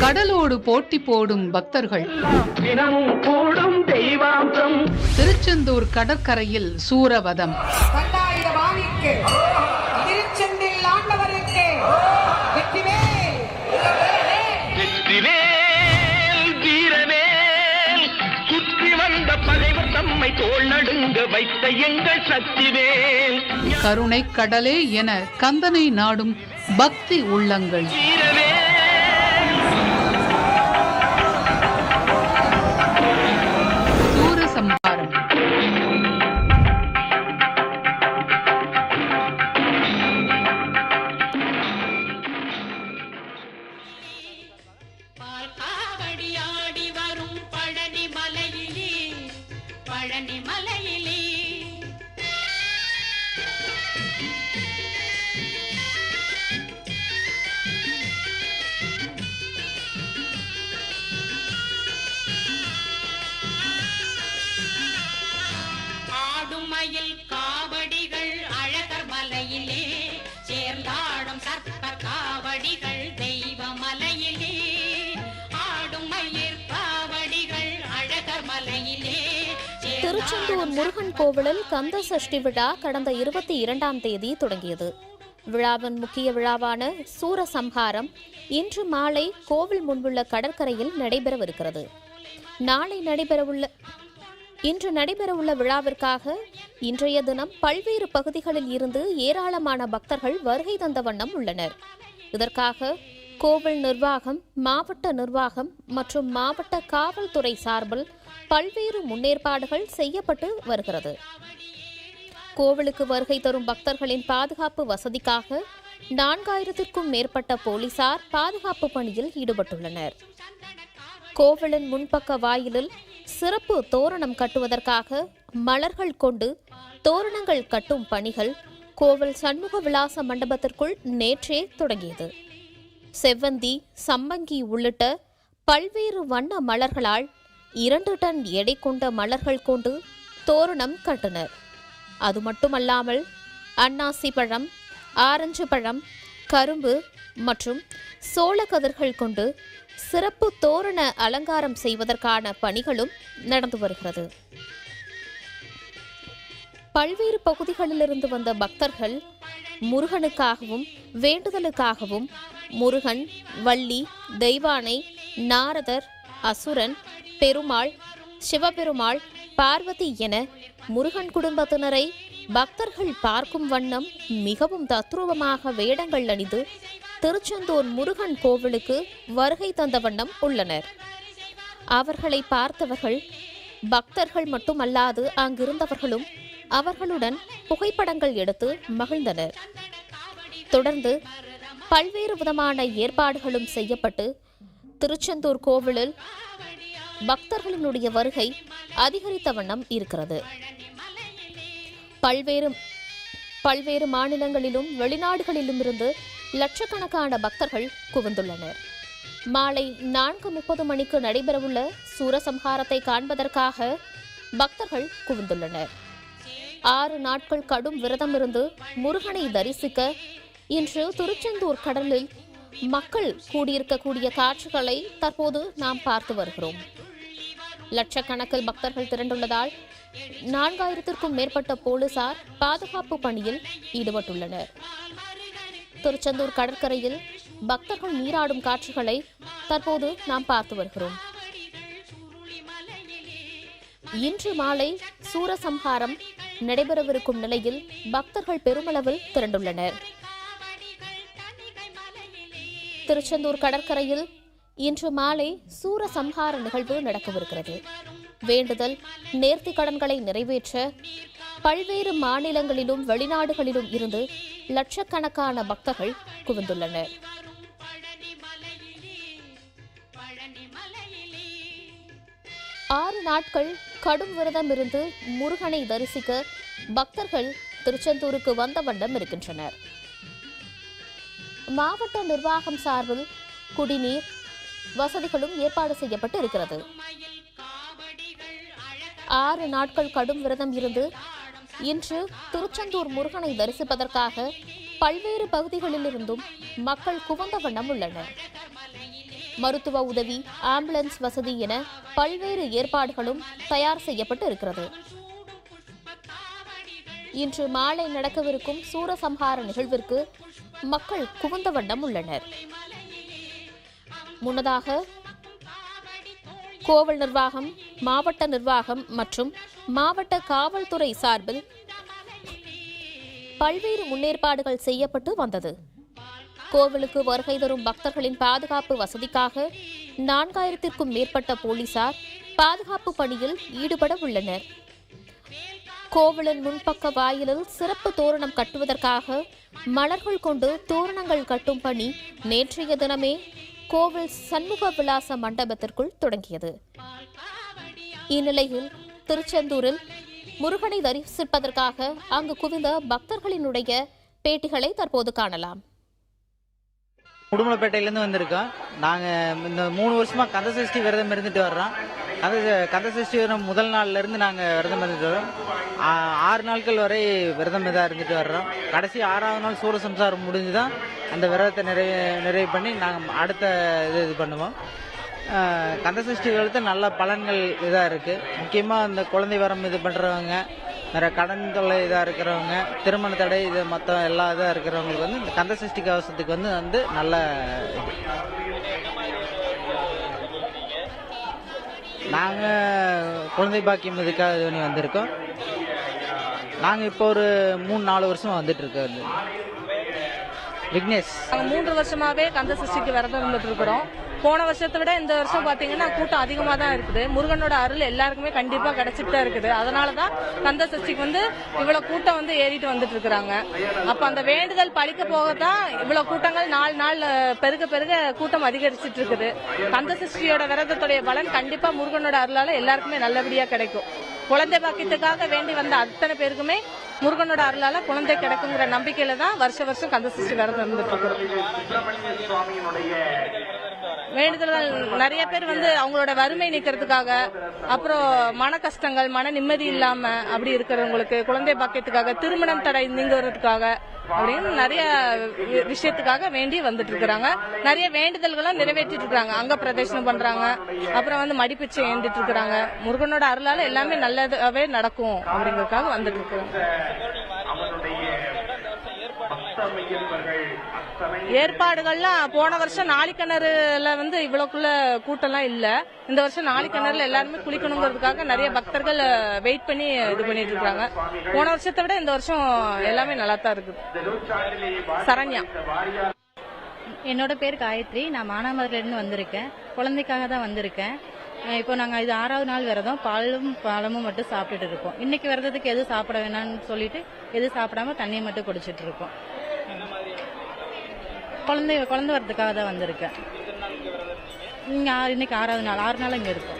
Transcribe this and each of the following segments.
கடலோடு போட்டி போடும் பக்தர்கள். தினமும் கூடும் திருச்செந்தூர் கடற்கரையில் சூரவதம். பத்தாயிரம் எங்கள் சக்திவேல். கருணை கடலே என கந்தனை நாடும் பக்தி உள்ளங்கள். திருக்கோவிலில் கந்த சஷ்டி விழா கடந்த இருபத்தி இரண்டாம் தேதி தொடங்கியது. விழாவின் முக்கிய விழாவான சூரசம்ஹாரம் இன்று மாலை கோவில் முன்புள்ள கடற்கரையில் நடைபெறவிருக்கிறது. நாளை நடைபெறவுள்ள இன்று நடைபெறவுள்ள விழாவிற்காக இன்றைய தினம் பல்வேறு பகுதிகளில் இருந்து ஏராளமான பக்தர்கள் வருகை தந்த வண்ணம் உள்ளனர். இதற்காக கோவில் நிர்வாகம் மாவட்ட நிர்வாகம் மற்றும் மாவட்ட காவல்துறை சார்பில் பல்வேறு முன்னேற்பாடுகள் செய்யப்பட்டு வருகிறது. கோவிலுக்கு வருகை தரும் பக்தர்களின் பாதுகாப்பு வசதிக்காக நான்காயிரத்திற்கும் மேற்பட்ட போலீசார் பாதுகாப்பு பணியில் ஈடுபட்டுள்ளனர். கோவிலின் முன்பக்க வாயிலில் சிறப்பு தோரணம் கட்டுவதற்காக மலர்கள் கொண்டு தோரணங்கள் கட்டும் பணிகள் கோவில் சண்முக விலாச மண்டபத்திற்குள் நேற்றே தொடங்கியது. செவ்வந்தி சம்பங்கி உள்ளிட்ட பல்வேறு வண்ண மலர்களால் இரண்டு டன் எடை கொண்ட மலர்கள் கொண்டு தோரணம் கட்டினர். அது மட்டுமல்லாமல் அன்னாசி பழம் ஆரஞ்சு பழம் கரும்பு மற்றும் சோளக்கதிர்கள் கொண்டு சிறப்பு தோரண அலங்காரம் செய்வதற்கான பணிகளும் நடந்து வருகிறது. பல்வேறு பகுதிகளிலிருந்து வந்த பக்தர்கள் முருகனுக்காகவும் வேண்டுதலுக்காகவும் முருகன் வள்ளி தெய்வானை நாரதர் அசுரன் பெருமாள் சிவபெருமாள் பார்வதி என முருகன் குடும்பத்தினரை பக்தர்கள் பார்க்கும் வண்ணம் மிகவும் தத்ரூபமாக வேடங்கள் அணிந்து திருச்செந்தூர் முருகன் கோவிலுக்கு வருகை தந்த வண்ணம் உள்ளனர். அவர்களை பார்த்தவர்கள் பக்தர்கள் மட்டுமல்லாது அங்கிருந்தவர்களும் அவர்களுடன் புகைப்படங்கள் எடுத்து மகிழ்ந்தனர். தொடர்ந்து பல்வேறு விதமான ஏற்பாடுகளும் செய்யப்பட்டு திருச்செந்தூர் கோவிலில் பக்தர்களினுடைய வருகை அதிகரித்த வண்ணம் இருக்கிறது. பல்வேறு பல்வேறு மாநிலங்களிலும் வெளிநாடுகளிலும் இருந்து லட்சக்கணக்கான பக்தர்கள் குவிந்துள்ளனர். மாலை நான்கு முப்பது மணிக்கு நடைபெறவுள்ள சூரசம்ஹாரத்தை காண்பதற்காக பக்தர்கள் குவிந்துள்ளனர். ஆறு நாட்கள் கடும் விரதம் இருந்து முருகனை தரிசிக்க இன்று திருச்செந்தூர் கடலில் மக்கள் கூடியிருக்கக்கூடிய காட்சிகளை தற்போது நாம் பார்த்து வருகிறோம். லட்சக்கணக்கில் பக்தர்கள் திரண்டுள்ளதால் நான்காயிரத்திற்கும் மேற்பட்ட போலீசார் பாதுகாப்பு பணியில் ஈடுபட்டுள்ளனர். திருச்செந்தூர் கடற்கரையில் பக்தர்கள் நீராடும் காட்சிகளை தற்போது நாம் பார்த்து வருகிறோம். இன்று மாலை சூரசம்ஹாரம் நடைபெறவிருக்கும் நிலையில் பக்தர்கள் பெருமளவில் திரண்டுள்ளனர். திருச்செந்தூர் கடற்கரையில் இன்று மாலை சூரசம்ஹார நிகழ்வு நடக்கவிருக்கிறது. வேண்டுதல் நேர்த்தி கடன்களை நிறைவேற்ற பல்வேறு மாநிலங்களிலும் வெளிநாடுகளிலும் இருந்து லட்சக்கணக்கான பக்தர்கள் குவிந்துள்ளனர். ஆறு நாட்கள் கடும் விரதம் இருந்து முருகனை தரிசிக்க பக்தர்கள் திருச்செந்தூருக்கு வந்த வண்ணம் இருக்கின்றனர். மாவட்ட நிர்வாகம் சார்பில் குடிநீர் வசதிகளும் ஏற்பாடு செய்யப்பட்டு இருக்கிறது ஆறு நாட்கள் கடும் விரதம் இருந்து இன்று திருச்செந்தூர் முருகனை தரிசிப்பதற்காக பல்வேறு பகுதிகளிலிருந்தும் மக்கள் குவந்த வண்ணம் உள்ளனர். மருத்துவ உதவி ஆம்புலன்ஸ் வசதி என பல்வேறு ஏற்பாடுகளும் தயார் செய்யப்பட்டு இருக்கிறது இன்று மாலை நடக்கவிருக்கும் சூரசம்ஹார நிகழ்விற்கு மக்கள் குவிந்த வண்ணம் உள்ளனர். முன்னதாக கோவில் நிர்வாகம் மாவட்ட நிர்வாகம் மற்றும் மாவட்ட காவல்துறை சார்பில் பல்வேறு முன்னேற்பாடுகள் செய்யப்பட்டு வந்தது. கோவிலுக்கு வருகை தரும் பக்தர்களின் பாதுகாப்பு வசதிக்காக நான்காயிரத்திற்கும் மேற்பட்ட போலீசார் பாதுகாப்பு பணியில் ஈடுபட உள்ளனர். கோவிலின் முன்பக்க வாயிலில் சிறப்பு தோரணம் கட்டுவதற்காக மலர்கள் கொண்டு தோரணங்கள் கட்டும் பணி நேற்றைய தினமே கோவில் சண்முக விலாச மண்டபத்திற்குள் தொடங்கியது. இந்நிலையில் திருச்செந்தூரில் முருகனை தரிசிப்பதற்காக அங்கு குவிந்த பக்தர்களினுடைய பேட்டிகளை தற்போது காணலாம். உடுமலைப்பேட்டையிலேருந்து வந்திருக்கோம். நாங்கள் இந்த மூணு வருஷமாக கந்த சஷ்டி விரதம் இருந்துட்டு வர்றோம். அந்த கந்த சஷ்டி வரும் முதல் நாள்லேருந்து நாங்கள் விரதம் இருந்துட்டு வரோம். ஆறு நாட்கள் வரை விரதம் இதாக இருந்துட்டு வர்றோம். கடைசி ஆறாவது நாள் சூரசம்சாரம் முடிஞ்சு தான் அந்த விரதத்தை நிறைவு நிறைவு பண்ணி நாங்கள் அடுத்த இது இது பண்ணுவோம். கந்த சஷ்டி விரதத்தை நல்ல பலன்கள் இதாக இருக்குது முக்கியமாக இந்த குழந்தை வரம் இது பண்ணுறவங்க நிறைய கடன் தொல்லை இதாக இருக்கிறவங்க திருமண தடை இது மற்ற எல்லா இதாக இருக்கிறவங்களுக்கு வந்து இந்த கந்த சஷ்டி கவசத்துக்கு வந்து வந்து நல்ல நாங்கள் குழந்தை பாக்கியம் இதுக்காக இது பண்ணி வந்திருக்கோம்? நாங்கள் இப்போ ஒரு மூணு நாலு வருஷம் வந்துட்டுருக்கோம் விக்னேஷ். நாங்கள் மூன்று வருஷமாகவே கந்த சஷ்டிக்கு விரதம் இருந்துட்டு இருக்கிறோம். போன வருஷத்தை விட இந்த வருஷம் பாத்தீங்கன்னா கூட்டம் அதிகமா தான் இருக்குது. முருகனோட அருள் எல்லாருக்குமே கண்டிப்பா கிடைச்சிட்டு தான் இருக்குது. அதனாலதான் கந்த சஷ்டிக்கு வந்து இவ்வளவு கூட்டம் வந்து ஏறிட்டு வந்துட்டு இருக்கிறாங்க. அப்ப அந்த வேண்டுதல் பழிக்க போகத்தான் இவ்வளவு கூட்டங்கள் நாலு நாள் பெருக பெருக கூட்டம் அதிகரிச்சிட்டு இருக்குது. கந்த சஷ்டியோட விரதத்துடைய பலன் கண்டிப்பா முருகனோட அருளால எல்லாருக்குமே நல்லபடியா கிடைக்கும். குழந்தை பாக்கியத்துக்காக வேண்டி வந்த அத்தனை பேருக்குமே முருகனோட அருளால குழந்தை கிடைக்குங்கிற நம்பிக்கையில தான் வருஷ வருஷம் கந்த சஷ்டி விரதம் இருந்துட்டு இருக்கிறோம். வேண்டுதல்கள் நிறைய பேர் வந்து அவங்களோட வறுமை நீக்கிறதுக்காக அப்புறம் மன கஷ்டங்கள் மன நிம்மதி இல்லாம அப்படி இருக்கிறவங்களுக்கு குழந்தை பாக்கியத்துக்காக திருமணம் தடை நீங்குறதுக்காக அப்படின்னு நிறைய வி- விஷயத்துக்காக வேண்டி வந்துட்டு இருக்கிறாங்க. நிறைய வேண்டுதல்களும் நிறைவேற்றிட்டு இருக்காங்க அங்க பிரதேசனம் பண்றாங்க. அப்புறம் வந்து மடிப்பிச்சை ஏந்திட்டு இருக்கிறாங்க. முருகனோட அருளால எல்லாமே நல்லதாவே நடக்கும் அப்படிங்கறதுக்காக வந்துட்டு இருக்கிறாங்க ஏற்பாடுகள்லாம் போன வருஷம் நாளிக்கிணறுல வந்து இவ்வளவுக்குள்ள கூட்டம்லாம் இல்ல. இந்த வருஷம் நாளிக்கிணறுல எல்லாருமே குளிக்கணுங்கிறதுக்காக நிறைய பக்தர்கள் வெயிட் பண்ணி இது பண்ணிட்டு இருக்காங்க. போன வருஷத்தை விட இந்த வருஷம் எல்லாமே நல்லா தான் இருக்குது. சரண்யா. என்னோட பேர் காயத்ரி. நான் மானாமதுரிலிருந்து வந்திருக்கேன். குழந்தைக்காக தான் வந்திருக்கேன். இப்போ நாங்கள் இது ஆறாவது நாள் விரதம். பாலும் பழமும் மட்டும் சாப்பிட்டுட்டு இருக்கோம். இன்னைக்கு விரதத்துக்கு எது சாப்பிட வேணாம்னு சொல்லிட்டு எது சாப்பிடாம தண்ணியை மட்டும் குடிச்சிட்டு இருக்கோம். குழந்தை குழந்தை வர்றதுக்காக தான் வந்திருக்கேன். இங்கே ஆறு- இன்றைக்கி ஆறாவது நாள். ஆறு நாள் இங்கே இருக்கோம்.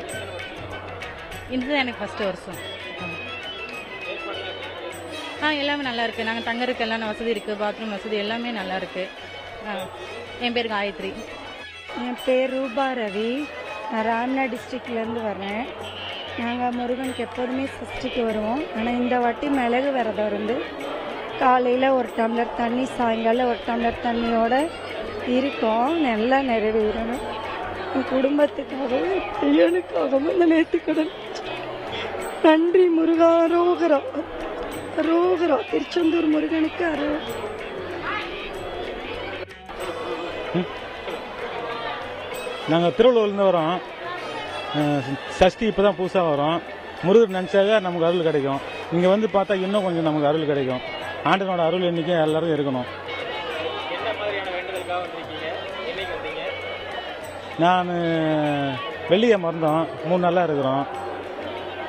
இதுதான் எனக்கு ஃபஸ்ட்டு வருஷம். ஆ எல்லாமே நல்லா இருக்குது நாங்கள் தங்கறதுக்கு எல்லாம் வசதி இருக்குது பாத்ரூம் வசதி எல்லாமே நல்லா இருக்குது ஆ, என் பேர் காயத்ரி. என் பேர் ரூபா ரவி. நான் ராம்னா டிஸ்ட்ரிக்ட்லேருந்து வரேன் நாங்கள் முருகனுக்கு எப்போதுமே சஷ்டிக்கு வருவோம். ஆனால் இந்த வாட்டி மிளகு விரதம் இருந்து காலையில் ஒரு டம்ளர் தண்ணி சாயங்காலம் ஒரு டம்ளர் தண்ணியோட இருக்கோம். நல்லா நிறைவேறணும். என் குடும்பத்துக்காகவும் என் பையனுக்காகவும் இந்த நேர்த்திக்கடன் நன்றி முருகா ரோகரா. ரோகரா திருச்செந்தூர் முருகனுக்கு அரோ நாங்கள் திருவள்ளூர்லேருந்து வரோம். சஷ்டி இப்போ தான் புதுசாக வரோம். முருகர் நினச்சாக நமக்கு அருள் கிடைக்கும். இங்கே வந்து பார்த்தா இன்னும் கொஞ்சம் நமக்கு அருள் கிடைக்கும். ஆண்டனோட அருள் என்றைக்கும் எல்லோரும் இருக்கணும். நான் வெள்ளியை மறந்தோம். மூணு நாளாக இருக்கிறோம்.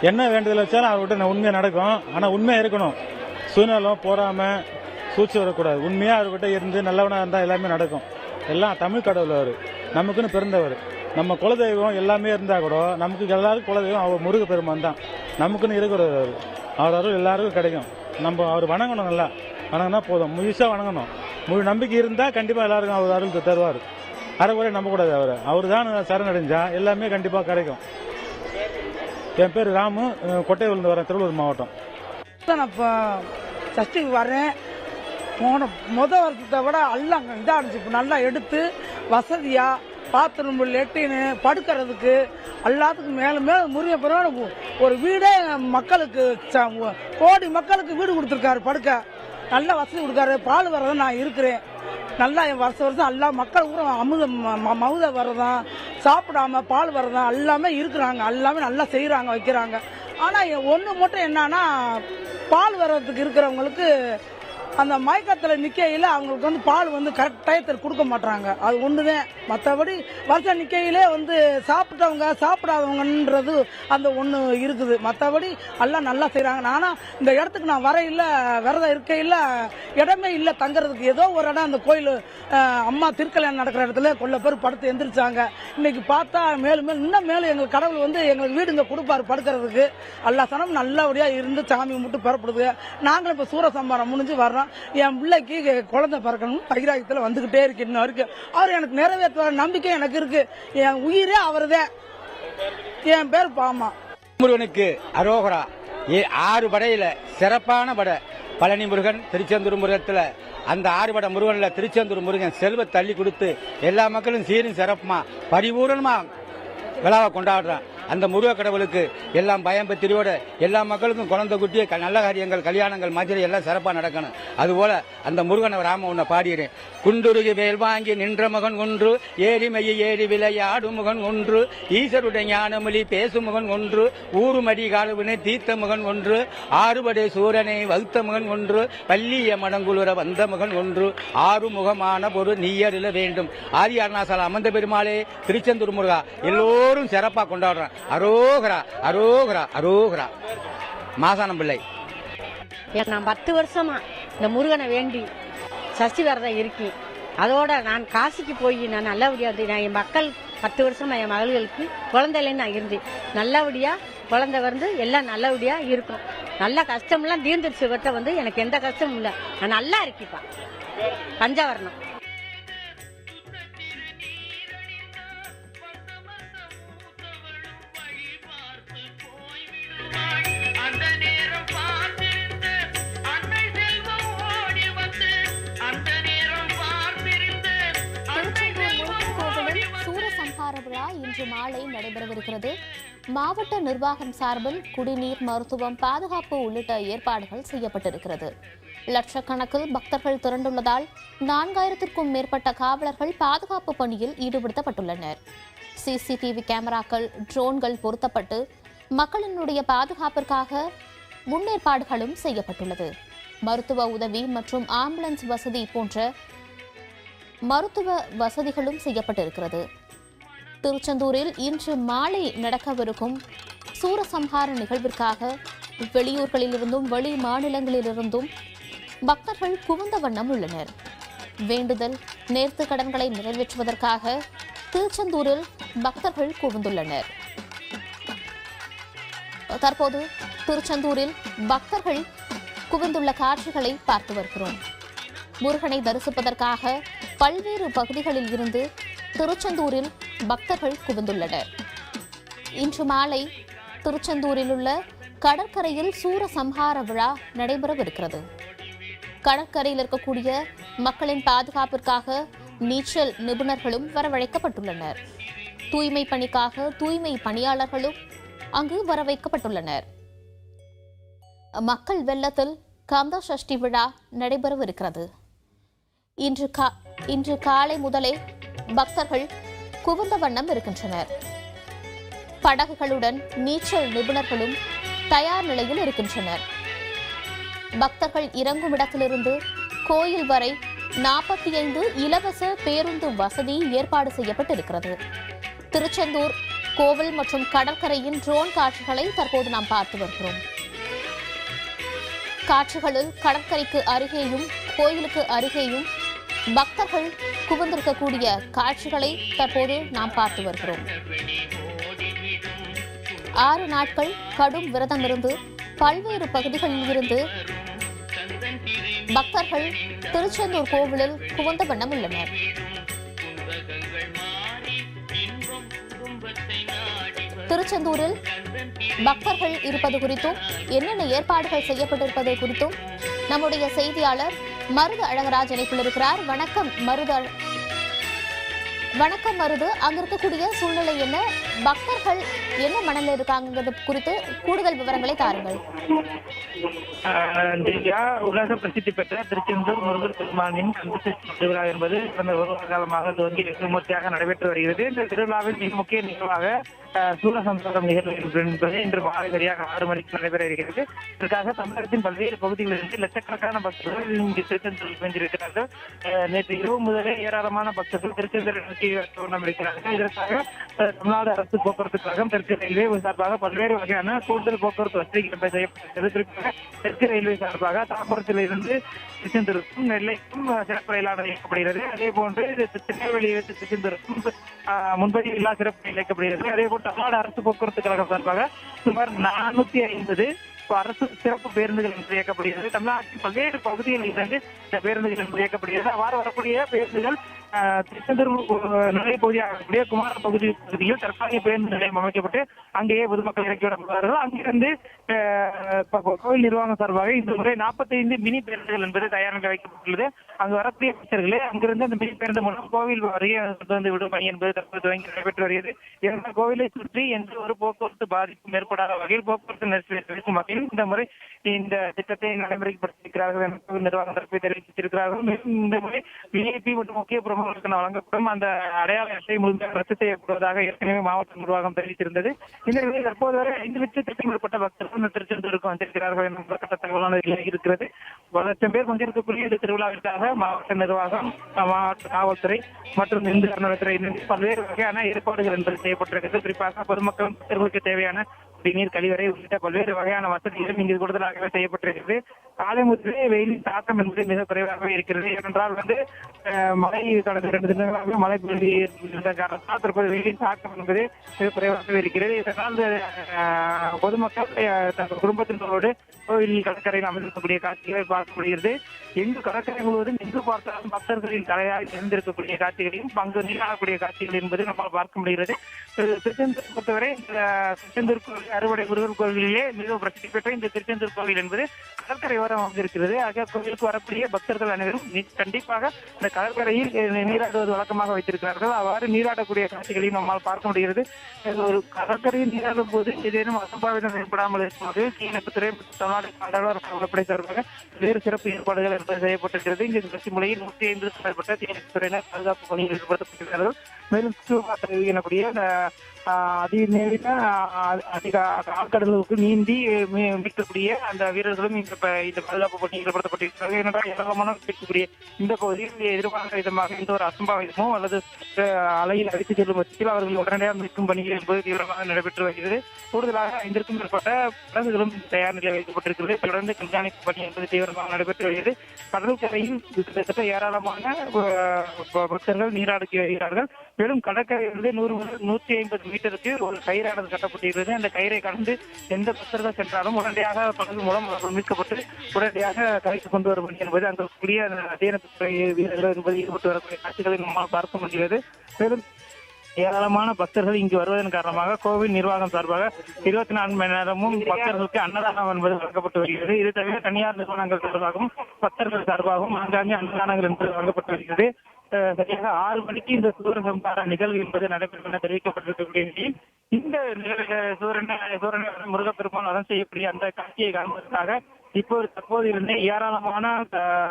என்ன வேண்டுதல் வச்சாலும் அவர்கிட்ட நான் உண்மையாக நடக்கும். ஆனால் உண்மையாக இருக்கணும். சுயநலம் போடாமல் சூழ்ச்சி வரக்கூடாது. உண்மையாக அவர்கிட்ட இருந்து நல்லவனாக இருந்தால் எல்லாமே நடக்கும். எல்லாம் தமிழ் கடவுள் அவர். நமக்குன்னு பிறந்தவர். நம்ம குலதெய்வம் எல்லாமே இருந்தால் கூட நமக்கு எல்லாருக்கும் குலதெய்வம் அவர் முருக பெருமான் தான். நமக்குன்னு இருக்கிறவர் அவர். அவர் அருள் எல்லாருக்கும் கிடைக்கும். நம்ம அவர் வணங்கணும் நல்லா. வணங்கினா போதும். முழுசாக வணங்கணும். முழு நம்பிக்கை இருந்தால் கண்டிப்பாக எல்லாருக்கும் அவர் அருள் தருவார். அரைக்குறை நம்பக்கூடாது அவர். அவர் தான் சரணடைஞ்சா எல்லாமே கண்டிப்பாக கிடைக்கும். என் பேர் ராமு. அஹ் கொட்டையூர்லேருந்து வரேன். திருவள்ளூர் மாவட்டம். நான் இப்போ சஷ்டிக்கு வரேன். போன முத வருஷத்தை விட எல்லாம் இதாக இருந்துச்சு இப்போ நல்லா எடுத்து வசதியாக பாத்ரூம் லெட்டின்னு படுக்கிறதுக்கு எல்லாத்துக்கும் மேலே மேலே முருக பிறகு ஒரு வீடே மக்களுக்கு கோடி மக்களுக்கு வீடு கொடுத்துருக்காரு படுக்க. நல்ல வசதி கொடுக்காரு. பால் வரதான் நான் இருக்கிறேன். நல்லா என் வருஷம் வருஷம் எல்லா மக்கள் கூட அமுதம் மவுத வரதான் சாப்பிடாம பால் வரதான் எல்லாமே இருக்கிறாங்க. எல்லாமே நல்லா செய்கிறாங்க வைக்கிறாங்க. ஆனால் ஒன்று மட்டும் என்னன்னா பால் வர்றதுக்கு இருக்கிறவங்களுக்கு அந்த மயக்கத்தில் நிற்கையில் அவங்களுக்கு வந்து பால் வந்து கரெக்ட் டயத்தில் கொடுக்க மாட்டுறாங்க அது ஒன்று தான் மற்றபடி வருஷம் நிற்கையிலே வந்து சாப்பிட்டவங்க சாப்பிடாதவங்கன்றது அந்த ஒன்று இருக்குது. மற்றபடி எல்லாம் நல்லா செய்கிறாங்க ஆனால் இந்த இடத்துக்கு நான் வரையில் விரதம் இருக்கையில் இடமே இல்லை தங்குறதுக்கு. ஏதோ ஒரு இடம் அந்த கோயில் அம்மா திருக்கல்யாணம் நடக்கிற இடத்துல கொள்ள பேர் படுத்து எந்திரிச்சாங்க. இன்னைக்கு பார்த்தா மேலும் மேலும் இன்னும் மேலும் எங்களுக்கு கடவுள் வந்து எங்களுக்கு வீடுங்க கொடுப்பாரு படுக்கிறதுக்கு. எல்லா சனமும் நல்லபடியாக இருந்து சாமி கும்பிட்டு பெறப்படுது. நாங்களும் இப்போ சூரசம்பாரம் முடிஞ்சு வர்றோம். என் பிள்ளைக்கு குழந்தை பிறக்கணும் பைராயத்தில் வந்துக்கிட்டே இருக்கு இன்னும் இருக்கு. அவர் எனக்கு நிறைவேற்றுவார் நம்பிக்கை எனக்கு இருக்கு. என் உயிரே அவர்தான் என் பேர் பாமா. முருகனுக்கு அரோகரா. ஏ ஆறு படையில சிறப்பான படை. பழனி முருகன் திருச்செந்தூர் முருகத்தில் அந்த ஆறுபட முருகனில் திருச்செந்தூர் முருகன் செல்வ தள்ளி கொடுத்து எல்லா மக்களும் சீரும் சிறப்புமா பரிபூரணமா விழாவை கொண்டாடுறான். அந்த முருக கடவுளுக்கு எல்லாம் பயம்பத்திரியோட எல்லா மக்களுக்கும் குழந்தை குட்டிய க- நல்ல காரியங்கள் கல்யாணங்கள் மாதிரி எல்லாம் சிறப்பாக நடக்கணும். அதுபோல் அந்த முருகனை ராம உன்னை பாடிடுறேன் குண்டுருகி வேல் வாங்கி நின்ற மகன் ஒன்று ஏரிமையை ஏறி விளையாடு மகன் ஒன்று ஈசருடைய ஞானமொழி பேசும் மகன் ஒன்று ஊருமடி காலவினை தீர்த்த மகன் ஒன்று ஆறுபடை சூரனை வகுத்த மகன் ஒன்று பள்ளிய மடங்குளுர வந்த மகன் ஒன்று ஆறுமுகமான பொருள் நீயறில வேண்டும். ஆதி அருணாசலம் அமர்ந்த பெருமாளே திருச்செந்தூர் முருகா எல்லோரும் சிறப்பாக கொண்டாடுறான். அரோகரா அரோகரா அரோகரா. மாசானம் பிள்ளை. நான் பத்து வருஷமா இந்த முருகனை வேண்டி சசி விரதம் இருக்கேன் அதோட நான் காசிக்கு போய் நான் நல்லபடியாக நான் என் மக்கள் பத்து வருஷமா என் மகள்களுக்கு குழந்தையிலேருந்து நான் இருந்தேன். நல்லபடியாக குழந்தை வந்து எல்லாம் நல்லபடியாக இருக்கும். நல்ல கஷ்டம்லாம் தீர்ந்துருச்சு வந்து எனக்கு எந்த கஷ்டமும் இல்லை. நான் நல்லா இருக்கிப்பா பஞ்சவரணம். விழா இன்று மாலை நடைபெறவிருக்கிறது. மாவட்ட நிர்வாகம் சார்பில் குடிநீர் மருத்துவம் பாதுகாப்பு உள்ளிட்ட ஏற்பாடுகள் செய்யப்பட்டிருக்கிறது. லட்சக்கணக்கில் பக்தர்கள் திரண்டுள்ளதால் நான்காயிரத்திற்கும் மேற்பட்ட காவலர்கள் பாதுகாப்பு பணியில் ஈடுபடுத்தப்பட்டுள்ளனர். சிசிடிவி கேமராக்கள் ட்ரோன்கள் பொருத்தப்பட்டு மக்களினுடைய பாதுகாப்பிற்காக முன்னேற்பாடுகளும் செய்யப்பட்டுள்ளது. மருத்துவ உதவி மற்றும் ஆம்புலன்ஸ் வசதி போன்ற மருத்துவ வசதிகளும் செய்யப்பட்டிருக்கிறது. திருச்செந்தூரில் இன்று மாலை நடக்கவிருக்கும் சூரசம்ஹார நிகழ்விற்காக வெளியூர்களிலிருந்தும் வெளி மாநிலங்களிலிருந்தும் பக்தர்கள் குவிந்த வண்ணம் உள்ளனர். வேண்டுதல் நேர்த்து கடன்களை நிறைவேற்றுவதற்காக திருச்செந்தூரில் பக்தர்கள் குவிந்துள்ளனர். தற்போது திருச்செந்தூரில் பக்தர்கள் குவிந்துள்ள காட்சிகளை பார்த்து வருகிறோம். முருகனை தரிசிப்பதற்காக பல்வேறு பகுதிகளில் இருந்து திருச்செந்தூரில் பக்தர்கள் குவிந்துள்ளனர். இன்று மாலை திருச்செந்தூரில் உள்ள கடற்கரையில் சூரசம்ஹார விழா நடைபெறவிருக்கிறது. கடற்கரையில் இருக்கக்கூடிய மக்களின் பாதுகாப்பிற்காக நீச்சல் நிபுணர்களும் வரவழைக்கப்பட்டுள்ளனர். தூய்மை பணிக்காக தூய்மை பணியாளர்களும் அங்கு வரவைக்கப்பட்டுள்ளனர். மக்கள் வெள்ளத்தில் கந்த சஷ்டி விழா நடைபெறவிருக்கிறது. இன்று கா இன்று காலை முதலே பக்தர்கள் குவிந்த வண்ணம் இருக்கின்றனர். படகுகளுடன் நீச்சல் நிபுணர்களும் தயார் நிலையில் இருக்கின்றனர். பக்தர்கள் இறங்கும் இடத்திலிருந்து கோயில் வரை நாற்பத்தி ஐந்து இலவச பேருந்து வசதி ஏற்பாடு செய்யப்பட்டிருக்கிறது. திருச்செந்தூர் கோவில் மற்றும் கடற்கரையின் ட்ரோன் காட்சிகளை தற்போது நாம் பார்த்து வருகிறோம். காட்சிகளில் கடற்கரைக்கு அருகேயும் கோயிலுக்கு அருகேயும் பக்தர்கள் குவிந்திருக்கக்கூடிய காட்சிகளை தற்போது நாம் பார்த்து வருகிறோம். ஆறு நாட்கள் கடும் விரதம் இருந்து பல்வேறு பகுதிகளில் இருந்து பக்தர்கள் திருச்செந்தூர் கோவிலில் குவந்த வண்ணம் உள்ளனர். திருச்செந்தூரில் பக்தர்கள் இருப்பது குறித்தும் என்னென்ன ஏற்பாடுகள் செய்யப்பட்டிருப்பது குறித்தும் நம்முடைய செய்தியாளர் மருது அழகராஜ் இணைப்பில் இருக்கிறார் வணக்கம் மருது வணக்கம் மருது. அங்க இருக்கக்கூடிய சூழ்நிலை என்ன? பக்தர்கள் என்ன மனநிலை இருக்காங்கிறது குறித்து கூடுதல் விவரங்களை தாருங்கள். திவ்யா உலக பிரசித்தி பெற்ற திருச்செந்தூர் முருகர் பெருமானின் கந்தசஷ்டி திருவிழா என்பது கடந்த ஒரு காலமாக துவங்கி வெகுமூர்த்தியாக நடைபெற்று வருகிறது. இந்த திருவிழாவில் மிக முக்கிய நிகழ்வாக ஆஹ் சூரசம்சாரம் நிகழ்வு என்பது இன்று மாலை சரியாக ஆறு மணிக்கு நடைபெற இருக்கிறது. இதற்காக தமிழகத்தின் பல்வேறு பகுதிகளிலிருந்து லட்சக்கணக்கான பக்தர்கள் இங்கு திருச்செந்தூரில் குவிந்திருக்கிறார்கள் நேற்று இரவு முதலே ஏராளமான பக்தர்கள் திருச்செந்தூர் நோக்கி வண்ணம் இருக்கிறார்கள் இதற்காக தமிழ்நாடு அரசு போக்குவரத்து கழகம் தெற்கு ரயில்வே சார்பாக பல்வேறு வகையான கூடுதல் போக்குவரத்து வசதிகள் செய்யப்பட்டிருக்கிறது. குறிப்பாக தெற்கு ரயில்வே சார்பாக தாம்பரத்தில் இருந்து திருச்செந்தூருக்கும் நெல்லைக்கும் சிறப்பு ரயிலான இயக்கப்படுகிறது அதே போன்று திருநெல்வேலியிலிருந்து திருச்செந்தூருக்கும் ஆஹ், முன்பதிவு இல்லா சிறப்பு ரயில் இயக்கப்படுகிறது அதே போன்று தமிழ்நாடு அரசு போக்குவரத்து கழகம் சார்பாக சுமார் நானூத்தி ஐம்பது அரசு சிறப்பு பேருந்துகள் என்று இயக்கப்படுகிறது. தமிழ்நாட்டின் பல்வேறு பகுதிகளில் இருந்து இந்த பேருந்துகள் என்று இயக்கப்படுகிறது. அவ்வாறு வரக்கூடிய பேருந்துகள் திருச்செந்தூர் ஆஹ், நிலைப்பகுதியாக குமார பகுதி பகுதியில் தற்காலிக பேருந்து நிலையம் அமைக்கப்பட்டு அங்கேயே பொதுமக்கள் இறக்கி விடப்படுவார்கள் அங்கிருந்து கோவில் நிர்வாகம் சார்பாக இந்த முறை 45 மினி பேருந்துகள் என்பது தயார் நிலை வைக்கப்பட்டுள்ளது. அங்கு வரக்கூடிய அமைச்சர்களே அங்கிருந்து அந்த மினி பேருந்து மூலம் கோவில் வரைய வந்து விடும் பணி என்பது தற்போது துவங்கி நடைபெற்று வருகிறது. இதனால் கோவிலை சுற்றி எந்த ஒரு போக்குவரத்து பாதிப்பும் ஏற்படாத வகையில் போக்குவரத்து நெரிசலை இருக்கும் வகையில் இந்த முறை இந்த திட்டத்தை நடைமுறைப்படுத்தியிருக்கிறார்கள் என கோவில் நிர்வாகம் தரப்பை தெரிவித்திருக்கிறார்கள். மேலும் இந்த முறை விஐபி மற்றும் முக்கிய பிரமுகர்களுக்கு வழங்கப்படும். அந்த அடையாள அட்டை முழுமையாக ரத்து செய்யப்படுவதாக ஏற்கனவே மாவட்ட நிர்வாகம் தெரிவித்திருந்தது. இந்த நிலையில் தற்போது வரை ஐந்து லட்சத்திற்கும் மேற்பட்ட பக்தர்கள் இந்த திருச்செந்தூருக்கு வந்திருக்கிறார்கள் என்ற முதற்கட்ட தகவலான இருக்கிறது. பல லட்சம் பேர் பங்கேற்கக்கூடிய இந்த திருவிழாவிற்காக மாவட்ட நிர்வாகம் மாவட்ட காவல்துறை மற்றும் இந்து அறநிலையத்துறை பல்வேறு வகையான ஏற்பாடுகள் என்பது செய்யப்பட்டிருக்கிறது. குறிப்பாக பொதுமக்கள் பக்தர்களுக்கு தேவையான குடிநீர் கழிவறை உள்ளிட்ட பல்வேறு வகையான வசதிகளும் இங்கு கூடுதலாகவே செய்யப்பட்டிருக்கிறது. காலை முதலே வெயிலின் தாக்கம் என்பது மிக குறைவாகவே இருக்கிறது. ஏனென்றால் வந்து மழை கடந்த இரண்டு தினங்களாக மழை பெய்து இருந்த காரணத்தால் தற்போது வெயிலின் தாக்கம் என்பது மிக குறைவாகவே இருக்கிறது. இதனால் பொதுமக்கள் தங்கள் குடும்பத்தினரோடு கோவில் கடற்கரையில் அமைந்திருக்கக்கூடிய காட்சிகளை பார்க்க முடிகிறது எங்கு கடற்கரை முழுவதும் எங்கு பார்த்தாலும் பக்தர்களின் தலையாக இருந்திருக்கக்கூடிய காட்சிகளையும் பங்கு நீராடக்கூடிய காட்சிகள் என்பது நம்மால் பார்க்க முடிகிறது. திருச்செந்தூர் பொறுத்தவரை இந்த திருச்செந்தூர் அறுவடை முருகன் கோவிலிலே மிக பிரசித்தி பெற்ற இந்த திருச்செந்தூர் கோவில் என்பது கடற்கரை ஓரம் அமைந்திருக்கிறது. ஆக கோவிலுக்கு வரக்கூடிய பக்தர்கள் அனைவரும் கண்டிப்பாக இந்த கடற்கரையில் நீராடுவது வழக்கமாக வைத்திருக்கிறார்கள். அவ்வாறு நீராடக்கூடிய காட்சிகளையும் நம்மால் பார்க்க முடிகிறது. ஒரு கடற்கரையில் நீராடும் போது ஏதேனும் அசம்பாவிதம் ஏற்படாமல் இருக்கும்போது தீயணைப்புத்துறை தமிழ்நாடு காவலர் காவல்படை சார்பாக வேறு சிறப்பு ஏற்பாடுகள் என்பது செய்யப்பட்டிருக்கிறது. இங்கு வெற்றி முறையில் நூற்றி ஐம்பதுக்கும் மேற்பட்ட தீயணைப்புத்துறையினர் பாதுகாப்பு பணியில் ஈடுபடுத்தப்பட்டிருக்கிறார்கள். மேலும் சுற்றுலா எனக்கூடிய அதி ஆஹ், அதிக ஆழ்கடலுக்கு நீந்தி மீட்கக்கூடிய அந்த வீரர்களும் இந்த இந்த பாதுகாப்பு பணியில் ஈடுபடுத்தப்பட்டிருக்கிறார்கள் ஏனென்றால் ஏராளமான இருக்கக்கூடிய இந்த பகுதியில் எதிர்பார்க்க விதமாக எந்த ஒரு அசம்பாவிதமோ அல்லது அலையில் அடித்து செல்லும் பட்சத்தில் அவர்கள் உடனடியாக மீட்கும் பணிகள் என்பது தீவிரமாக நடைபெற்று வருகிறது. கூடுதலாக ஐந்திற்கும் மேற்பட்ட படகுகளும் தயார் நிலை வைக்கப்பட்டிருக்கிறது. தொடர்ந்து கண்காணிப்பு பணி என்பது தீவிரமாக நடைபெற்று வருகிறது. கடற்கரையில் கிட்டத்தட்ட ஏராளமான பக்தர்கள் நீராடி வருகிறார்கள். மேலும் கடற்கரையிலிருந்து நூறு முதல் நூற்றி ஐம்பது மீட்டருக்கு ஒரு கயிறானது கட்டப்பட்டிருக்கிறது. அந்த கயிறை கடந்து எந்த பக்தர்கள் சென்றாலும் உடனடியாக படகு மூலம் அவர்கள் மீட்கப்பட்டு உடனடியாக கரைக்கு கொண்டு வர முடியும் என்பது அங்கு கூடிய தீயணைப்புத்துறை வீரர்கள் என்பது ஈடுபட்டு வரக்கூடிய காட்சிகளை நம்மால் பார்க்க முடிகிறது. மேலும் ஏராளமான பக்தர்கள் இங்கு வருவதன் காரணமாக கோவில் நிர்வாகம் சார்பாக இருபத்தி நான்கு மணி நேரமும் பக்தர்களுக்கு அன்னதானம் என்பது வழங்கப்பட்டு வருகிறது. இது தவிர தனியார் நிறுவனங்கள் சார்பாகவும் பக்தர்கள் சார்பாகவும் ஆங்காங்கே அன்னதானங்கள் என்பது வழங்கப்பட்டு வருகிறது. சரியாக ஆறு மணிக்கு இந்த சூரசம்பார நிகழ்வு என்பது நடைபெறும் என தெரிவிக்கப்பட்டிருக்கக்கூடிய நிலையில் இந்த நிகழ்வு சூரன சூரன முருகப்பெருமான் வரம் செய்யக்கூடிய அந்த காட்சியை காண்பதற்காக இப்போது தற்போது இருந்தே ஏராளமான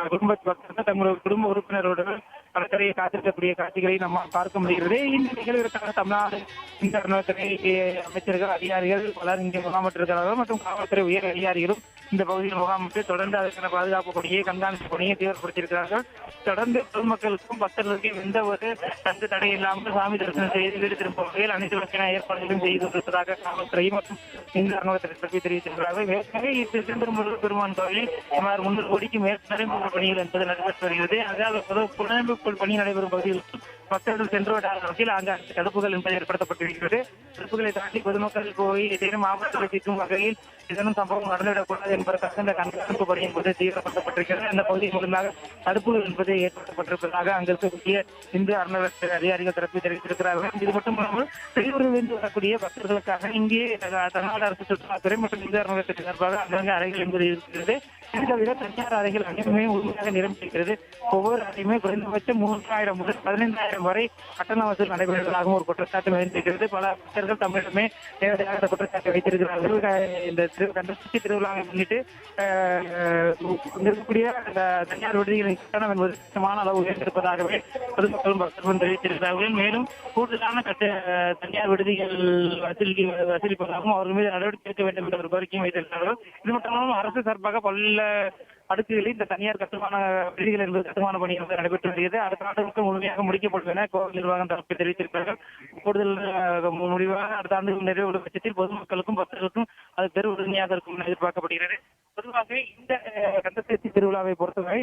குடும்ப பக்தர்கள் தங்களுடைய குடும்ப உறுப்பினரோடு கடற்கரையை காத்திருக்கக்கூடிய காட்சிகளை நம்ம பார்க்க முடிகிறது. இந்த நிகழ்விற்காக தமிழ்நாடு இந்த அறநிலையத்துறை அமைச்சர்கள் அதிகாரிகள் பலர் இங்கே முகாமிட்டிருக்கிறார்கள் மற்றும் காவல்துறை உயர் அதிகாரிகளும் இந்த பகுதியில் முகாமிட்டு தொடர்ந்து அதற்கான பாதுகாப்பு பணியை கண்காணிப்பு பணியை தீவிரப்படுத்தியிருக்கிறார்கள் தொடர்ந்து பொதுமக்களுக்கும் பக்தர்களுக்கும் எந்த ஒரு தங்கு தடை இல்லாமல் சாமி தரிசனம் செய்து வீடு திரும்ப வகையில் அனைத்து வகையான ஏற்பாடுகளும் செய்து வருவதாக காவல்துறை மற்றும் இந்த அறநிலையத்துறை தரப்பில் தெரிவித்திருக்கிறார்கள். ஏற்கனவே திருச்செந்தூர் முருகன் பெருமான் கோவிலில் சுமார் முன்னூறு கோடிக்கு மேல் பணிகள் என்பது நடைபெற்று வருகிறது. அதாவது பொது புனரமைப்பு பணி நடைபெறும் பகுதிகளுக்கு மக்கள் சென்று விடாத வகையில் அங்கு தடுப்புகள் என்பது ஏற்படுத்தப்பட்டிருக்கிறது. தடுப்புகளை தாண்டி பொதுமக்கள் போய் ஏதேனும் ஆபத்துகளை வைக்கும் வகையில் ஏதேனும் சம்பவம் நடந்துவிடக்கூடாது என்பதற்காக இந்த கண்காணிப்பு பணி என்பது தீவிரப்படுத்தப்பட்டிருக்கிறது. அந்த பகுதி மூலமாக தடுப்புகள் என்பது ஏற்படுத்தப்பட்டிருப்பதாக அங்கு இருக்கக்கூடிய இந்து அறநிலையத்துறை அதிகாரிகள் தரப்பில் தெரிவித்திருக்கிறார்கள். இது மட்டுமல்லாமல் வெளியூரிலிருந்து வரக்கூடிய பக்தர்களுக்காக இங்கே தமிழ்நாடு அரசு சுற்றுலாத்துறை மற்றும் இந்து அறநிலையத்துறை சார்பாக அங்கங்கே அறைகள் என்பது இருக்கிறது. இது விட தனியார் அறைகள் அனைத்துமே முழுமையாக நிரம்பியிருக்கிறது ஒவ்வொரு அறையுமே குறைந்தபட்சம் மூன்றாயிரம் முதல் பதினைந்தாயிரம் வரை கட்டண வசூல் நடைபெறுவதாகவும் ஒரு குற்றச்சாட்டு வைத்திருக்கிறது. பல பக்தர்கள் தமிழிடமே நேரடியாக இந்த குற்றச்சாட்டை வைத்திருக்கிறார்கள். இந்த திரு கந்தசஷ்டி திருவிழாவை முன்னிட்டு இருக்கக்கூடிய அந்த தனியார் விடுதிகளின் கட்டணம் என்பது கணிசமான அளவு உயர்ந்திருப்பதாகவே பொதுமக்களும் பக்தர்களும் தெரிவித்திருக்கிறார்கள். மேலும் கூடுதலான கட்ட தனியார் விடுதிகள் வசூலி வசூலிப்பதாகவும் அவர்கள் மீது நடவடிக்கை எடுக்க வேண்டும் என்ற ஒரு கோரிக்கையும் வைத்திருக்கிறார்கள். இது மட்டும் அரசு சார்பாக சில அடுக்குகளில் இந்த தனியார் கட்டுமான விடுதிகள் என்பது கட்டுமான பணி என்பது நடைபெற்று வருகிறது. அடுத்த ஆண்டுகளுக்கு முழுமையாக முடிக்கப்படும் என கோவில் நிர்வாகம் தரப்பு தெரிவித்திருக்கிறார்கள். கூடுதல் முடிவாக அடுத்த ஆண்டு நிறைவு பட்சத்தில் பொதுமக்களுக்கும் பக்தர்களுக்கும் அது பெரு உறுதுணையாக இருக்கும் என எதிர்பார்க்கப்படுகிறது. பொதுவாக இந்த கந்தசேர்த்தி திருவிழாவை பொறுத்தவரை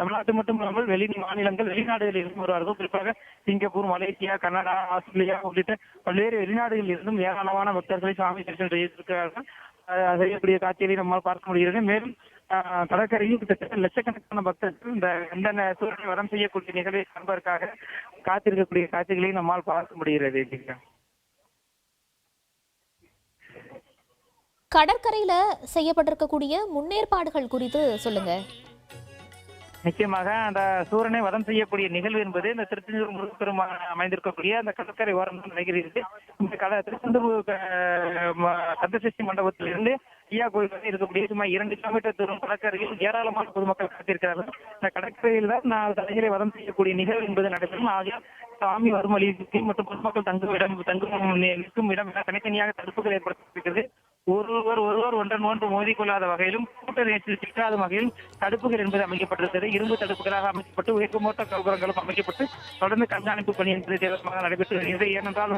தமிழ்நாட்டு மட்டும் இல்லாமல் வெளி மாநிலங்கள் வெளிநாடுகளில் இருந்து வருவார்கள். குறிப்பாக சிங்கப்பூர் மலேசியா கனடா ஆஸ்திரேலியா உள்ளிட்ட பல்வேறு வெளிநாடுகளில் இருந்தும் ஏராளமான பக்தர்களை சுவாமி தரிசனம் செய்திருக்கிறார்கள். செய்யக்கூடிய காட்சிகளை நம்மால் பார்க்க முடிகிறது. மேலும் கடற்கரையில் கிட்டத்தட்ட லட்சக்கணக்கான பக்தர்கள் இந்த இந்த சூழலை வரம் செய்யக்கூடிய நிகழ்வை காண்பதற்காக காத்திருக்கக்கூடிய காட்சிகளை நம்மால் பார்க்க முடிகிறது கடற்கரையில செய்யப்பட்டிருக்கக்கூடிய முன்னேற்பாடுகள் குறித்து சொல்லுங்க. நிச்சயமாக அந்த சூரனை வதம் செய்யக்கூடிய நிகழ்வு என்பது இந்த திருச்செந்தூர் முருகப்பெருமான் அமைந்திருக்கக்கூடிய அந்த கடற்கரை ஓரம் நடைபெறுகிறது இந்த கட திருச்செந்தூர் அஹ், மண்டபத்திலிருந்து ஐயா கோயில் வரை இருக்கக்கூடிய சுமார் இரண்டு கிலோமீட்டர் தூரம் கடற்கரையில் ஏராளமான பொதுமக்கள் காத்திருக்கிறார்கள். இந்த கடற்கரையில் தான் நான் தலைகளை வதம் செய்யக்கூடிய நிகழ்வு என்பது நடைபெறும். ஆகிய சாமி வரும் வழி மற்றும் பொதுமக்கள் தங்கும் இடம் தங்கும் நிற்கும் இடம் என தனித்தனியாக தடுப்புகள் ஏற்படுத்தப்பட்டிருக்கிறது. ஒருவர் ஒருவர் ஒன்றன் ஒன்று மோதிக்கொள்ளாத வகையிலும் கூட்ட நேரத்தில் சிக்காத வகையிலும் தடுப்புகள் என்பது அமைக்கப்பட்டிருக்கிறது. இரும்பு தடுப்புகளாக அமைக்கப்பட்டு உயர்மோட்ட கௌபுரங்களும் அமைக்கப்பட்டு தொடர்ந்து கண்காணிப்பு பணி என்பது தீவிரமாக நடைபெற்று வருகிறது. ஏனென்றால்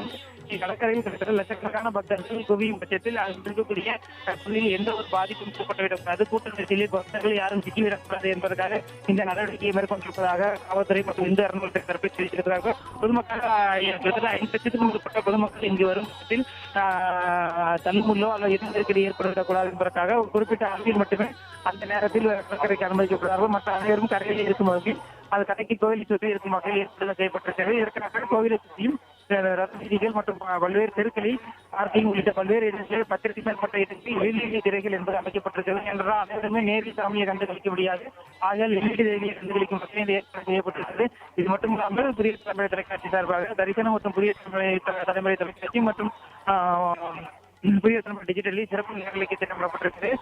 கடற்கரையில் கிட்டத்தட்ட லட்சக்கணக்கான பக்தர்கள் குவியும் பட்சத்தில் இருக்கக்கூடிய புள்ளியில் எந்த ஒரு பாதிப்பும் ஏற்பட்டுவிடக்கூடாது கூட்ட நெரிசலில் பக்தர்கள் யாரும் சிக்கிவிடக்கூடாது என்பதற்காக இந்த நடவடிக்கையை மேற்கொண்டிருப்பதாக காவல்துறை மற்றும் இந்து அறநிலையத்துறை தரப்பில் தெரிவித்திருக்கிறார்கள். பொதுமக்கள் கிட்டத்தட்ட ஐந்து லட்சத்துக்கும் மேற்பட்ட பொதுமக்கள் இங்கு வரும் பட்சத்தில் ஆஹ், அல்லது இரு நெருக்கடி ஏற்படுத்தக்கூடாது என்பதற்காக ஒரு குறிப்பிட்ட அளவில் மட்டுமே அந்த நேரத்தில் கடற்கரைக்கு அனுமதிக்கப்படுவார்கள். மற்ற அனைவரும் கரையில் இருக்கும் வகையில் அது கடைக்கு கோவிலை சுற்றி இருக்கும் வகையில் ஏற்படுத்த செய்யப்பட்டிருக்கிறது. இதற்காக கோவிலை சுற்றியும் ரத்த ரத வீதிகள் மற்றும் பல்வேறு தெருக்களில் பார்க்கிங் உள்ளிட்ட பல்வேறு இடங்களில் பத்திரிகை மேற்பட்ட இடங்களில் எல்இடி திரைகள் என்பது அமைக்கப்பட்டிருக்கிறது என்றால் அனைவருமே நேரில் சாமியை கண்டு கழிக்க முடியாது. ஆகையால் எல்இடி திரைகளை கண்டு கழிக்கும் வசதி ஏற்பாடு செய்யப்பட்டிருக்கிறது இது மட்டும் இல்லாமல் புதிய தலைமுறை தொலைக்காட்சி சார்பாக தரிசனம் மற்றும் புதிய தலைமுறை தலைமுறை தொலைக்காட்சி மற்றும் ஆஹ், புதிய தலைமுறை டிஜிட்டலில் சிறப்பு நேரலைக்கு திட்டமிடப்பட்டிருக்கிறது.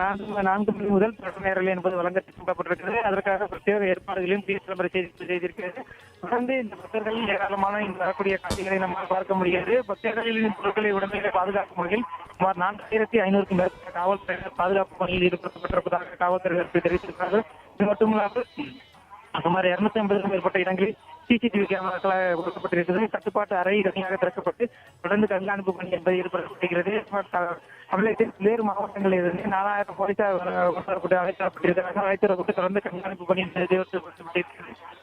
நான்கு நான்கு மணி முதல் தொடர் நேரலை என்பது வழங்க திட்டமிடப்பட்டிருக்கிறது அதற்காக பிரத்யேக ஏற்பாடுகளையும் புதிய தலைமுறை செய்திருக்கிறது. தொடர்ந்து இந்த பக்தர்கள் ஏராளமான இந்த வரக்கூடிய காட்சிகளை நம்மால் பார்க்க முடியாது. பக்தர்களின் பொருட்களை உடமைகளை பாதுகாக்கும் வகையில் சுமார் நான்காயிரத்தி ஐநூறுக்கும் மேற்பட்ட காவல்துறையினர் பாதுகாப்பு பணியில் ஈடுபடுத்தப்பட்டிருப்பதாக காவல்துறை தெரிவித்திருக்கிறார்கள். இது மட்டுமில்லாமல் சுமார் இருநூத்தி ஐம்பதுக்கும் மேற்பட்ட இடங்களில் சிசிடிவி கேமராக்களாக கொடுக்கப்பட்டிருக்கிறது. கட்டுப்பாட்டு அறை தனியாக திறக்கப்பட்டு தொடர்ந்து கண்காணிப்பு பணி என்பது ஈடுபடுத்தப்படுகிறது. தமிழகத்தில் பல்வேறு மாவட்டங்களில் இருந்து நாலாயிரம் போலீசார் கொண்டு அழைக்கப்பட்டிருக்கிறார்கள் தொடர்ந்து கண்காணிப்பு பணி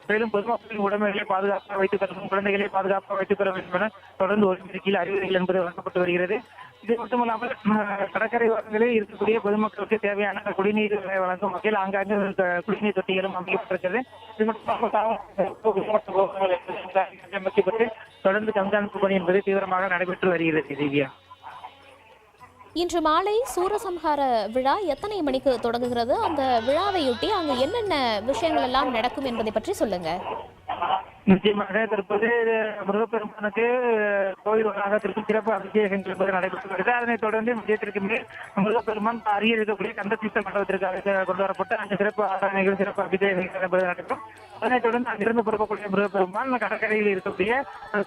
மேலும் பொதுமக்களின் உடமைகளை பாதுகாப்பாக வைத்துக் கொள்ளவும் குழந்தைகளை பாதுகாப்பாக வைத்துக் கொள்ள வேண்டும் என தொடர்ந்து ஒரு கீழ் அறிவுரைகள் என்பது வழங்கப்பட்டு வருகிறது இது மட்டுமல்லாமல் கடற்கரை ஓரங்களில் இருக்கக்கூடிய பொதுமக்களுக்கு தேவையான குடிநீர் வழங்கும் வகையில் ஆங்காங்கே குடிநீர் தொட்டிகளும் அமைக்கப்பட்டிருக்கிறது இது மட்டுமல்லாமல் அமைக்கப்பட்டு தொடர்ந்து கண்காணிப்பு பணி என்பது தீவிரமாக நடைபெற்று வருகிறது திவ்யா இன்று மாலை சூரசம்ஹார விழா எத்தனை மணிக்கு தொடங்குகிறது? அந்த விழாவையொட்டி அங்கு என்னென்ன விஷயங்கள் எல்லாம் நடக்கும் என்பதை பற்றி சொல்லுங்கள் நிச்சயமாக தற்போது முருகப்பெருமானுக்கு கோயில் வளாகத்திற்கு சிறப்பு அபிஷேகங்கள் என்பது நடைபெற்று வருகிறது அதனைத் தொடர்ந்து விஜயத்திற்கு மேல் முருகப்பெருமான் அருகில் இருக்கக்கூடிய கந்தசீச மண்டபத்திற்காக கொண்டு வரப்பட்டு அந்த சிறப்பு ஆராதனைகள் சிறப்பு அபிஷேகங்கள் என்பது நடைபெறும். அதனைத் தொடர்ந்து அங்கிருந்து புறப்படக்கூடிய முருகப்பெருமான் கடற்கரையில் இருக்கக்கூடிய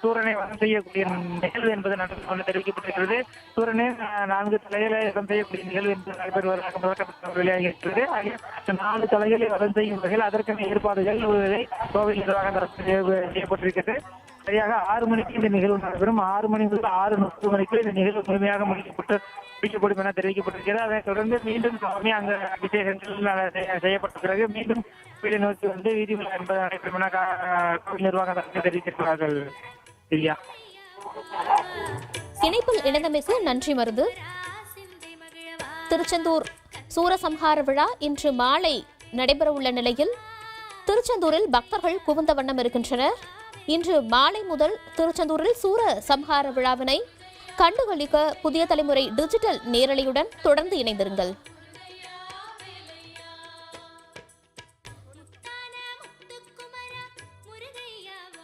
சூரனை வதம் செய்யக்கூடிய நிகழ்வு என்பது நடந்து தெரிவிக்கப்பட்டிருக்கிறது. சூரனை நான்கு தலைகளை வதம் செய்யக்கூடிய நிகழ்வு என்பது நடைபெறுவதாக முதற்கப்பட்ட வெளியாகியிருக்கிறது. ஆகிய நான்கு தலைகளை வதம் செய்யும் வகையில் அதற்கான ஏற்பாடுகள் கோவில் நிர்வாகம் தரப்பு செய்யப்பட்டிருக்கிறது சரியாக ஆறு மணிக்கு இந்த நிகழ்வு நடைபெறும். ஆறு மணி முதல் ஆறு முப்பது மணிக்கு இந்த நிகழ்வு முழுமையாக முடிக்கப்பட்டு முடிக்கப்படும் என தெரிவிக்கப்பட்டிருக்கிறது. அதைத் தொடர்ந்து மீண்டும் சுவாமி அங்க அபிஷேகங்கள் செய்யப்பட்ட பிறகு மீண்டும் வீடு நோக்கி வந்து வீதி விழா என்பது நடைபெறும் என கா- கோவில் நிர்வாகம் தரப்பு தெரிவித்திருக்கிறார்கள். திவ்யா. இணைப்பில் இணைந்தமைக்கு நன்றி மருது திருச்செந்தூர் சூரசம்ஹார விழா இன்று மாலை நடைபெறவுள்ள நிலையில் திருச்செந்தூரில் பக்தர்கள் குவிந்த வண்ணம் இருக்கின்றனர். இன்று மாலை முதல் திருச்செந்தூரில் சூர சம்ஹார விழாவினை கண்டுகளிக்க புதிய தலைமுறை டிஜிட்டல் நேரலையுடன் தொடர்ந்து இணைந்திருங்கள்.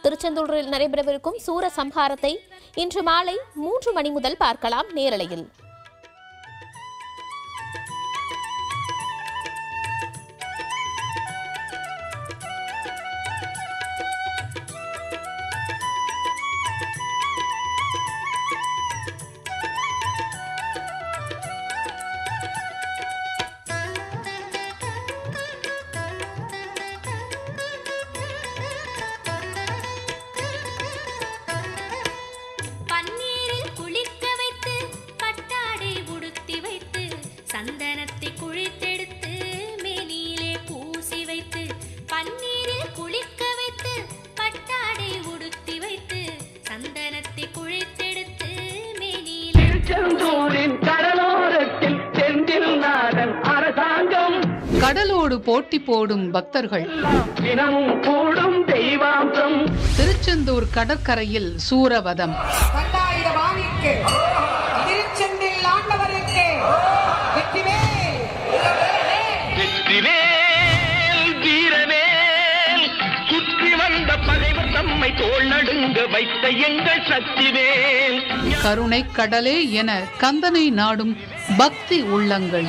திருச்செந்தூரில் நடைபெறவிருக்கும் சூர சம்ஹாரத்தை இன்று மாலை மூன்று மணி முதல் பார்க்கலாம் நேரலையில். போட்டி போடும் பக்தர்கள். திருச்செந்தூர் கடற்கரையில் சூரவதம். கருணை கடலே என கந்தனை நாடும் பக்தி உள்ளங்கள்.